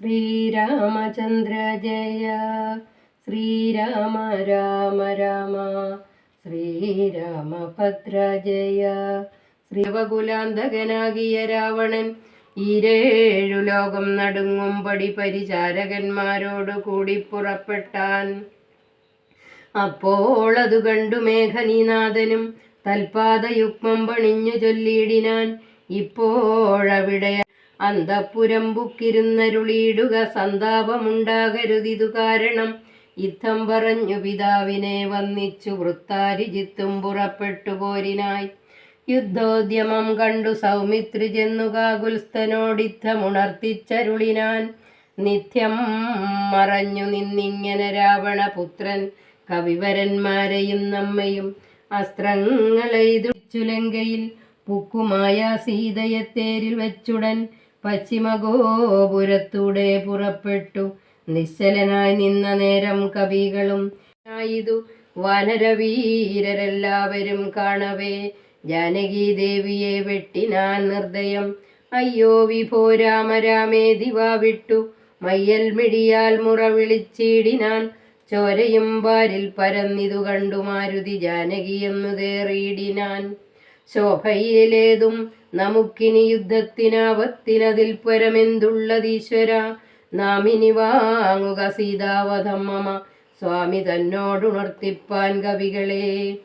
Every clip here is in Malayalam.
ശ്രീരാമചന്ദ്ര ജയ. ശ്രീരാമ രാമ രാമ. ശ്രീരാമഭദ്ര ജയ. ശ്രീവകുലാന്തകനാകിയ രാവണൻ ഈരേഴു ലോകം നടുങ്ങുംപടി പരിചാരകന്മാരോടു കൂടി പുറപ്പെട്ടാൻ. അപ്പോൾ അതു കണ്ടു മേഘനീനാഥനും തൽപാദയുഗ്മം പണിഞ്ഞു ചൊല്ലിയിടിനാൻ. ഇപ്പോഴവിടെ അന്തപ്പുരം ബുക്കിരുന്നരുളിയിടുക സന്താപമുണ്ടാകരുതിതു കാരണം. യുദ്ധം പറഞ്ഞു പിതാവിനെ വന്നിച്ചു വൃത്താരിജിത്തും പുറപ്പെട്ടു പോരിനായി. യുദ്ധോദ്യമം കണ്ടു സൗമിത്രി ചെന്നു കാകുൽസ്ഥനോടിത്തമുണർത്തിച്ചരുളിനാൻ. നിത്യം മറഞ്ഞു നിന്നിങ്ങനെ രാവണപുത്രൻ കവിവരന്മാരെയും നമ്മയും അസ്ത്രങ്ങളെയ്തു ലങ്കയിൽ പുക്കുമായ സീതയെ തേരിൽ വെച്ചുടൻ പശ്ചിമഗോപുരത്തൂടെ പുറപ്പെട്ടു. നിശ്ചലനായി നിന്ന നേരം കവികളും ആയിതു. വാനരവീരരെല്ലാവരും കാണവേ ജാനകി ദേവിയെ വെട്ടിനാൻ നിർദ്ദയം. അയ്യോ വിഭോ ദിവാ വിട്ടു. മയ്യൽ മിടിയാൽ മുറ വിളിച്ചിടിനാൻ. ചോരയും പാരിൽ പരന്നിതു കണ്ടു മാരുതി ജാനകിയെന്നു തേറിയിടിനാൻ. ശോഭയിലേതും നമുക്കിനി യുദ്ധത്തിനാപത്തിനതിൽ പരമെന്തുള്ളതീശ്വര നാം ഇനി വാങ്ങുക സീതാവധം മമ സ്വാമി തന്നോടുണർത്തിപ്പാൻ കവികളെ.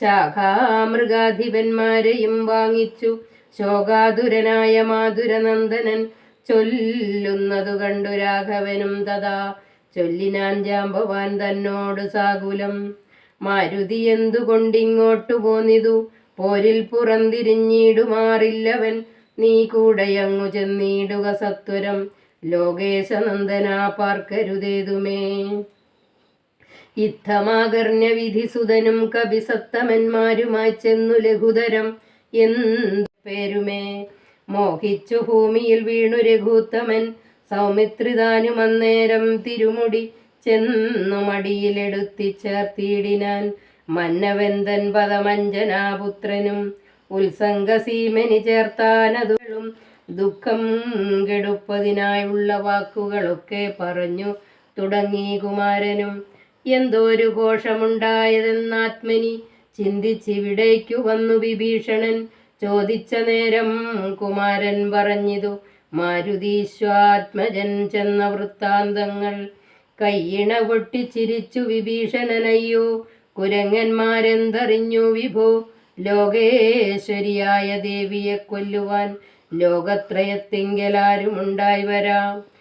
ശാഖാമൃഗാധിപന്മാരെയും വാങ്ങിച്ചു. ശോകാതുരനായ മാധുരനന്ദനൻ ചൊല്ലുന്നതു കണ്ടു രാഘവനും തഥാ. ചൊല്ലിനാൻ ജാമ്പവാൻ തന്നോട് സാകുലം. മാരുതി എന്തുകൊണ്ടിങ്ങോട്ടു പോന്നിതു? പോരിൽ പുറന്തിരിഞ്ഞിടുമാറില്ലവൻ. നീ കൂടെയങ്ങു ചെന്നിടുക സത്വരം. ലോകേശനന്ദന പാർക്കരുതേതുമേ. ഇത്തമാകർണ്യ വിധിസുതനും കവിസത്തമന്മാരുമായി ചെന്നു ലഘുതരം. എന്ത് പേരുമേ? മോഹിച്ചു ഭൂമിയിൽ വീണു രഘുത്തമൻ. സൗമിത്രിതാനും അന്നേരം തിരുമുടി ചെന്നു മടിയിലെടുത്തിച്ചേർത്തിയിടിനാൻ മന്നവന്തൻ പദമഞ്ജനാപുത്രനും ഉത്സംഗസീമനി ചേർത്താനതുകളും ദുഃഖം കെടുപ്പതിനായുള്ള വാക്കുകളൊക്കെ പറഞ്ഞു തുടങ്ങി കുമാരനും. എന്തോരു ഘോഷമുണ്ടായതെന്നാത്മനി ചിന്തിച്ചിവിടേക്കു വന്നു വിഭീഷണൻ. ചോദിച്ച നേരം കുമാരൻ പറഞ്ഞിതു മാരുതീശ്വാത്മജൻ ചെന്ന വൃത്താന്തങ്ങൾ. കയ്യിണ പൊട്ടിച്ചിരിച്ചു വിഭീഷണനയ്യോ? കുരങ്ങന്മാരെന്തറിഞ്ഞു വിഭോ? ലോകേശ്വരിയായ ദേവിയെ കൊല്ലുവാൻ ലോകത്രയത്തിങ്കലാരുമുണ്ടായി വരാം.